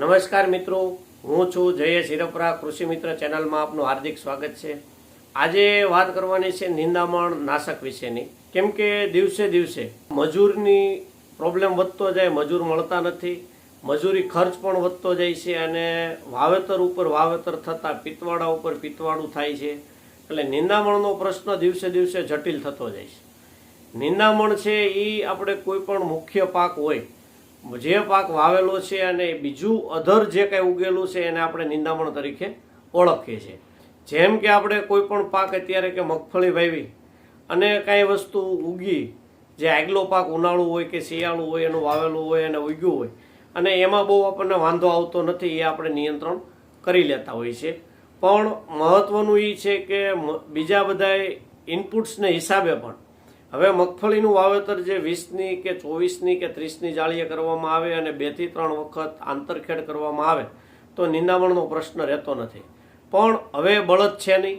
નમસ્કાર મિત્રો, હું છું જયેશ શિરપરા કૃષિ મિત્ર ચેનલમાં આપનું હાર્દિક સ્વાગત છે. આજે વાત કરવાની છે નિંદામણ નાશક વિશેની. કેમ કે દિવસે દિવસે મજૂરની પ્રોબ્લેમ વધતો જાય, મજૂર મળતા નથી, મજૂરી ખર્ચ પણ વધતો જાય છે અને વાવેતર ઉપર વાવેતર થતાં પિત્તવાડા ઉપર પિત્તવાડું થાય છે. એટલે નિંદામણનો પ્રશ્ન દિવસે દિવસે જટિલ થતો જાય છે. નિંદામણ છે એ આપણે કોઈ પણ મુખ્ય પાક હોય જે પાક વાવેલો છે અને બીજું અધર જે કાંઈ ઉગેલું છે એને આપણે નિંદામણ તરીકે ઓળખીએ છીએ. જેમ કે આપણે કોઈ પણ પાક અત્યારે કે મગફળી વાવી અને કાંઈ વસ્તુ ઉગી, જે આગલો પાક ઉનાળુ હોય કે શિયાળું હોય, એનું વાવેલું હોય અને ઉગ્યું હોય, અને એમાં બહુ આપણને વાંધો આવતો નથી, એ આપણે નિયંત્રણ કરી લેતા હોઈએ છીએ. પણ મહત્ત્વનું એ છે કે બીજા બધા ઇનપુટ્સને હિસાબે પણ હવે મગફળીનું વાવેતર જે વીસની કે ચોવીસની કે ત્રીસની જાળીએ કરવામાં આવે અને બેથી ત્રણ વખત આંતરખેડ કરવામાં આવે, તો નિંદામણનો પ્રશ્ન રહેતો નથી. પણ હવે બળદ છે નહીં.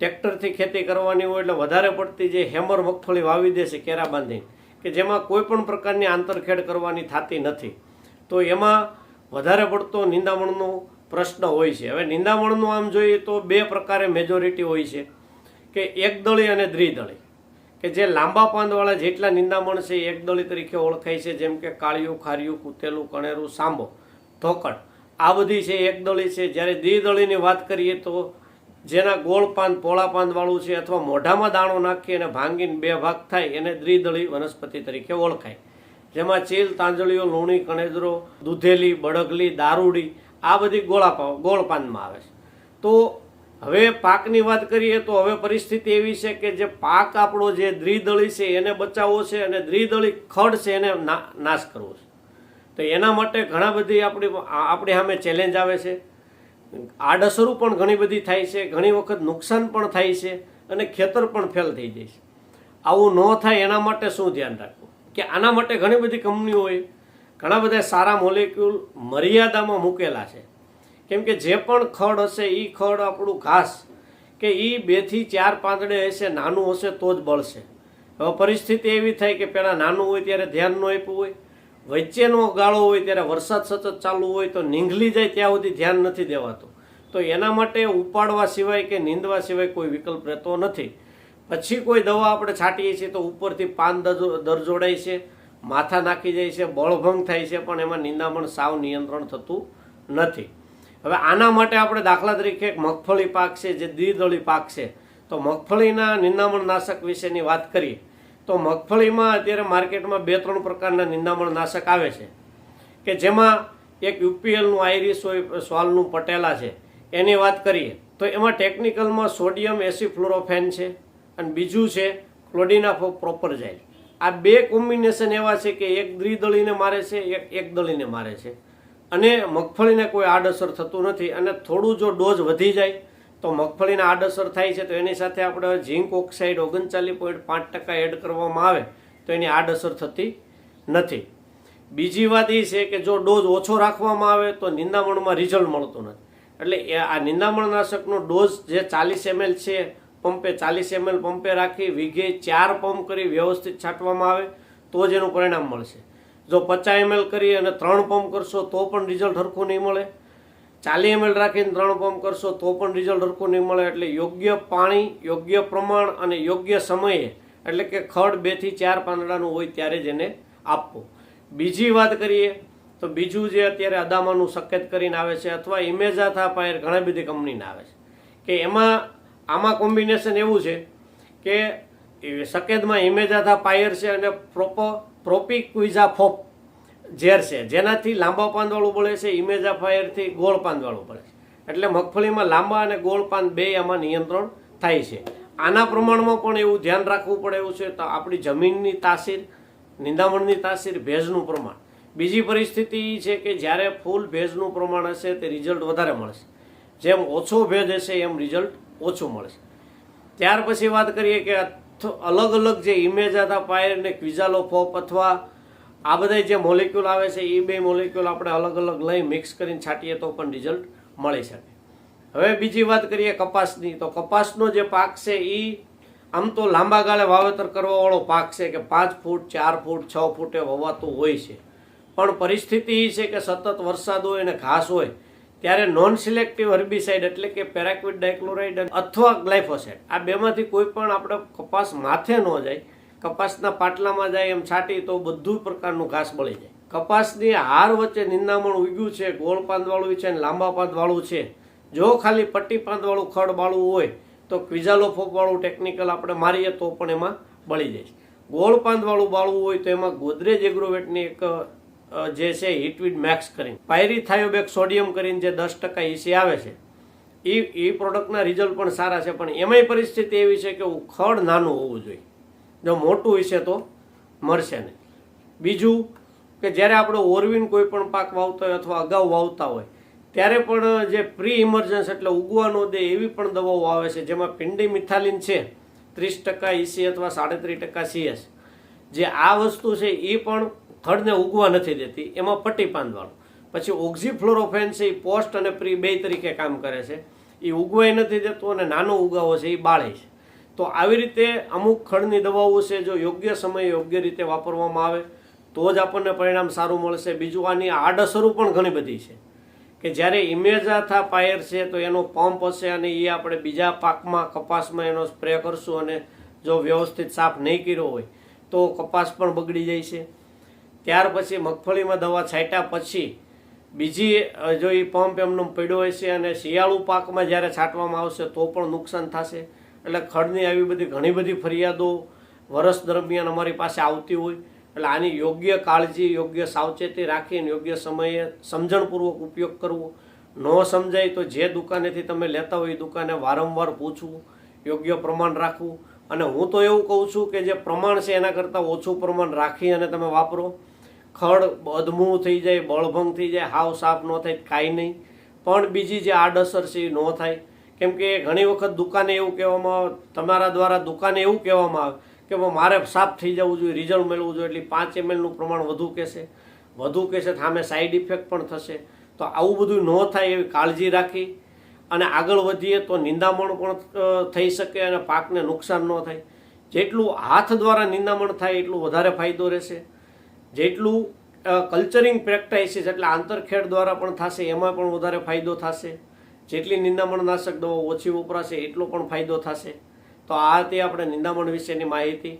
ટ્રેક્ટરથી ખેતી કરવાની હોય એટલે વધારે પડતી જે હેમર મગફળી વાવી દે છે કેરા બાંધીને, કે જેમાં કોઈ પણ પ્રકારની આંતરખેડ કરવાની થતી નથી. તો એમાં વધારે પડતો નિંદામણનો પ્રશ્ન હોય છે. હવે નિંદામણનું આમ જોઈએ તો બે પ્રકારે મેજોરિટી હોય છે, કે એકદળી અને દ્વિદળી. કે જે લાંબા પાંદવાળા જેટલા નિંદામણ છે એ એકદળી તરીકે ઓળખાય છે, જેમ કે કાળિયું, ખારિયું, કૂતેલું, કણેરું, સાંબો ધોકડ આ બધી છે એકદળી છે. જ્યારે દ્વિદળીની વાત કરીએ તો જેના ગોળ પાન પોળા પાંદવાળું છે અથવા મોઢામાં દાણો નાખી અને ભાંગીને બે ભાગ થાય, એને દ્વિદળી વનસ્પતિ તરીકે ઓળખાય. જેમાં ચીલ, તાંજળીઓ, લૂણી, કણેજરો, દૂધેલી, બળગલી, દારૂડી આ બધી ગોળા ગોળ પાનમાં આવે છે. તો હવે પાકની વાત કરીએ તો હવે પરિસ્થિતિ એવી છે કે જે પાક આપણો જે દ્વિદળી છે એને બચાવવો છે અને દ્વિદળી ખડ છે એને નાશ કરવો છે. તો એના માટે ઘણા બધી આપણી આપણી સામે ચેલેન્જ આવે છે. આડઅસરો પણ ઘણી બધી થાય છે, ઘણી વખત નુકસાન પણ થાય છે અને ખેતર પણ ફેલ થઈ જાય છે. આવું ન થાય એના માટે શું ધ્યાન રાખવું? કે આના માટે ઘણી બધી કંપનીઓએ ઘણા બધા સારા મોલેક્યુલ મર્યાદામાં મૂકેલા છે. કેમ કે જે પણ ખડ હશે એ ખડ આપણું ઘાસ, કે એ બેથી ચાર પાંદડે હશે, નાનું હશે તો જ બળશે. હવે પરિસ્થિતિ એવી થાય કે પહેલાં નાનું હોય ત્યારે ધ્યાન ન આપ્યું હોય, વચ્ચેનો ગાળો હોય ત્યારે વરસાદ સતત ચાલુ હોય તો નીંઘલી જાય ત્યાં સુધી ધ્યાન નથી દેવાતું. તો એના માટે ઉપાડવા સિવાય કે નીંદવા સિવાય કોઈ વિકલ્પ રહેતો નથી. પછી કોઈ દવા આપણે છાંટીએ છીએ તો ઉપરથી પાન દર જોડાય છે, માથા નાખી જાય છે, બળભંગ થાય છે, પણ એમાં નિંદામણ સાવ નિયંત્રણ થતું નથી. હવે આના માટે આપણે દાખલા તરીકે એક મગફળી પાક છે, જે દ્વિદળી પાક છે. તો મગફળીના નિંદામણ નાશક વિશેની વાત કરીએ, તો મગફળીમાં અત્યારે માર્કેટમાં બે, ત્રણ પ્રકારના નિંદામણ નાશક આવે છે. કે જેમાં એક યુપીએલનું આઈરિસ હોય, સ્વાલનું પટેલા છે, એની વાત કરીએ, તો એમાં ટેકનિકલમાં સોડિયમ એસિફ્લોરોફેન છે અને બીજું છે ક્લોડિના જાય આ બે કોમ્બિનેશન એવા છે કે એક દ્વિદળીને મારે છે, એક એક દળીને મારે છે. અને મગફળીને કોઈ આડઅસર થતું નથી અને થોડું જો ડોઝ વધી જાય, તો મગફળીને આડઅસર થાય છે, તો એની સાથે આપણે ઝીંક ઓક્સાઇડ ઓગણચાલીસ પોઈન્ટ પાંચ ટકા એડ કરવામાં આવે, તો એની આડઅસર થતી નથી. બીજી વાત એ છે કે જો ડોઝ ઓછો રાખવામાં આવે, તો નિંદામણમાં રિઝલ્ટ મળતું નથી. એટલે આ નિંદામણનાશકનો ડોઝ જે ચાલીસ એમએલ છે, પંપે ચાલીસ એમએલ પંપે રાખી, વીઘે ચાર પંપ કરી વ્યવસ્થિત છાંટવામાં આવે, તો જ એનું પરિણામ મળશે. જો પચાસ એમએલ કરી અને ત્રણ પંપ કરશો તો પણ રિઝલ્ટ હરખું નહીં મળે. ચાલી એમએલ રાખીને ત્રણ પંપ કરશો તો પણ રિઝલ્ટ હરખું નહીં મળે. એટલે યોગ્ય પાણી, યોગ્ય પ્રમાણ અને યોગ્ય સમયે, એટલે કે ખડ બેથી ચાર પાંદડાનું હોય ત્યારે જ એને આપવું. બીજી વાત કરીએ, તો બીજું જે અત્યારે અદામાનું સકેત કરીને આવે છે અથવા ઇમેઝાથા પાયર ઘણી બધી કંપનીના આવે છે. કે એમાં આમાં કોમ્બિનેશન એવું છે કે સકેદમાં ઇમેઝાથા પાયર છે અને પ્રોપો પ્રોપિક્વિઝા ફોપ ઝેર છે. જેનાથી લાંબા પાંદવાળું બળે છે, ઇમેજાફાયરથી ગોળ પાંદવાળું બળે છે. એટલે મગફળીમાં લાંબા અને ગોળ પાન બે એમાં નિયંત્રણ થાય છે. આના પ્રમાણમાં પણ એવું ધ્યાન રાખવું પડે એવું છે તો આપણી જમીનની તાસીર, નિંદામણની તાસીર, ભેજનું પ્રમાણ. બીજી પરિસ્થિતિ એ છે કે જ્યારે ફૂલ ભેજનું પ્રમાણ હશે તે રિઝલ્ટ વધારે મળશે. જેમ ઓછો ભેજ હશે એમ રિઝલ્ટ ઓછું મળશે. ત્યાર પછી વાત કરીએ કે અલગ અલગ જે ઇમેજ હતા પાયર ને ક્વિઝાલો ફોપ અથવા આ બધા જે મોલેક્યુલ આવે છે એ બે મોલેક્યુલ આપણે અલગ અલગ લઈ મિક્સ કરીને છાંટીએ તો પણ રિઝલ્ટ મળી શકે. હવે બીજી વાત કરીએ કપાસની. તો કપાસનો જે પાક છે એ આમ તો લાંબા ગાળે વાવેતર કરવાવાળો પાક છે કે પાંચ ફૂટ, ચાર ફૂટ, છ ફૂટે વવાતું હોય છે. પણ પરિસ્થિતિ એ છે કે સતત વરસાદ હોય અને ઘાસ હોય ત્યારે નોન સિલેક્ટિવ હર્બિસાઇડ એટલે કે પેરાક્વિડ ડાયક્લોરાઇડ અથવા ગ્લાયફોસેટ આ બેમાંથી કોઈ પણ આપણે કપાસ માથે ન જાય, કપાસના પાટલામાં જાય, એમ છાંટી તો બધું પ્રકારનું ઘાસ બળી જાય. કપાસની હાર વચ્ચે નિંદામણ ઉગ્યું છે, ગોળ પાંદવાળું છે અને લાંબા પાંદવાળું છે. જો ખાલી પટ્ટી પાંદવાળું ખડ બાળું હોય, તો ક્વિઝાલોફોપવાળું ટેકનિકલ આપણે મારીએ તો પણ એમાં બળી જાય ગોળ પાંદવાળું બાળવું હોય તો એમાં ગોદરેજ એગ્રોવેટની એક જે છે હિટવીડ મેક્સ કરીને. પાયરીથાયોબેક સોડિયમ કરીને જે દસ ટકા ઈસી આવે છે. એ એ પ્રોડક્ટના રિઝલ્ટ પણ સારા છે, પણ એમાંય પરિસ્થિતિ એવી છે કે ખડ નાનું હોવું જોઈએ. જો મોટું હશે તો મળશે નહીં. બીજું કે જ્યારે આપણે ઓરવીન કોઈ પણ પાક વાવતા હોય અથવા અગાઉ વાવતા હોય, ત્યારે પણ જે પ્રી ઇમર્જન્સ એટલે ઉગવા ન દે એવી પણ દવાઓ આવે છે, જેમાં પિંડી મિથાલિન છે, ત્રીસ ટકા ઈસી અથવા સાડત્રીસ ટકા સીએસ જે આ વસ્તુ છે એ પણ ખડને ઉગવા નથી દેતી, એમાં પટ્ટી પાંદવાળું પછી ઓક્ઝીફ્લોરોફેન છે, એ પોસ્ટ અને પ્રી બે તરીકે કામ કરે છે. એ ઉગવાય નથી દેતું અને નાનો ઉગાવો છે, એ બાળે છે. તો આવી રીતે અમુક ખડની દવાઓ છે, જો યોગ્ય સમયે યોગ્ય રીતે વાપરવામાં આવે, તો જ આપણને પરિણામ સારું મળશે. બીજું આની આડઅસરો પણ ઘણી બધી છે. કે જ્યારે ઇમેજાથા પાયર છે, તો એનો પંપ હશે અને એ આપણે બીજા પાકમાં, કપાસમાં એનો સ્પ્રે કરશું અને જો વ્યવસ્થિત સાફ નહીં કર્યો હોય, તો કપાસ પણ બગડી જાય છે. ત્યાર પછી મગફળીમાં દવા છાંટ્યા પછી બીજી જો એ પંપ એમનો પડ્યો હશે અને શિયાળુ પાકમાં જ્યારે છાંટવામાં આવશે તો પણ નુકસાન થશે. એટલે ખડની આવી બધી ઘણી બધી ફરિયાદો વરસ દરમિયાન અમારી પાસે આવતી હોય. એટલે આની યોગ્ય કાળજી, યોગ્ય સાવચેતી રાખીને, યોગ્ય સમયે સમજણપૂર્વક ઉપયોગ કરવો. ન સમજાય તો જે દુકાનેથી તમે લેતા હોય એ દુકાને વારંવાર પૂછવું, યોગ્ય પ્રમાણ રાખવું. અને હું તો એવું કહું છું કે જે પ્રમાણ છે એના કરતાં ઓછું પ્રમાણ રાખી અને તમે વાપરો. ખડ અધમું થઈ જાય, બળભંગ થઈ જાય, હાવ સાફ ન થાય, કાંઈ નહીં. પણ બીજી જે આડઅસર છે એ ન થાય. કેમ કે ઘણી વખત દુકાને એવું કહેવામાં તમારા દ્વારા દુકાને એવું કહેવામાં આવે કે મારે સાફ થઈ જવું જોઈએ, રિઝલ્ટ મેળવવું જોઈએ. એટલે પાંચ એમએલનું પ્રમાણ વધુ કહેશે. વધુ કહેશે સામે સાઈડ ઇફેક્ટ પણ થશે. તો આવું બધું ન થાય એવી કાળજી રાખી અને આગળ વધીએ તો નિંદામણ પણ થઈ શકે અને પાકને નુકસાન ન થાય. જેટલું હાથ દ્વારા નિંદામણ થાય, એટલું વધારે ફાયદો રહેશે. જેટલું કલ્ચરિંગ પ્રેક્ટાઇસીસ એટલે આંતરખેડ દ્વારા પણ થશે, એમાં પણ વધારે ફાયદો થશે. જેટલી નિંદામણનાશક દવાઓ ઓછી વપરાશે, એટલો પણ ફાયદો થશે. તો આ હતી આપણે નિંદામણ વિશેની માહિતી.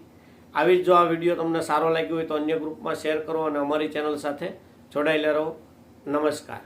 આવી જ જો આ વીડિયો તમને સારો લાગ્યો હોય તો અન્ય ગ્રુપમાં શેર કરો અને અમારી ચેનલ સાથે જોડાયેલા રહો. નમસ્કાર.